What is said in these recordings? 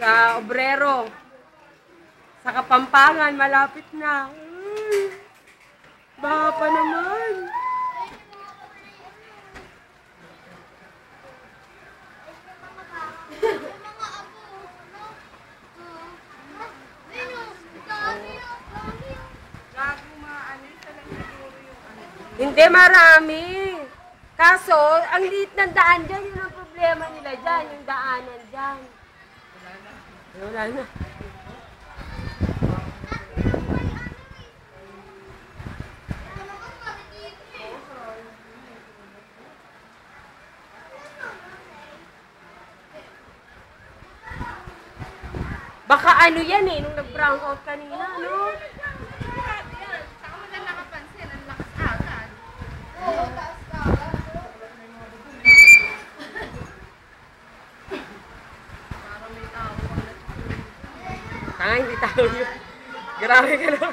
Sa Obrero. Sa Kapampangan, malapit na. Ay, Baha pa naman. Hindi marami. Kaso, ang liit ng daan dyan, yun ang problema nila dyan, yung daanan dyan. Wala na. Baka ano yan eh, nung nag-brown out kanina, no? Tanga, hindi tao yun. Grabe ka na.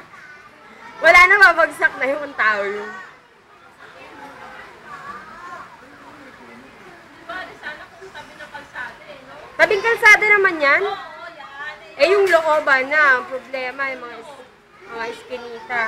Wala na, mabagsak na yung tao yun. Tabing kalsada naman yan. Eh. Yung looban na, ang problema, yung mga, mga iskinita.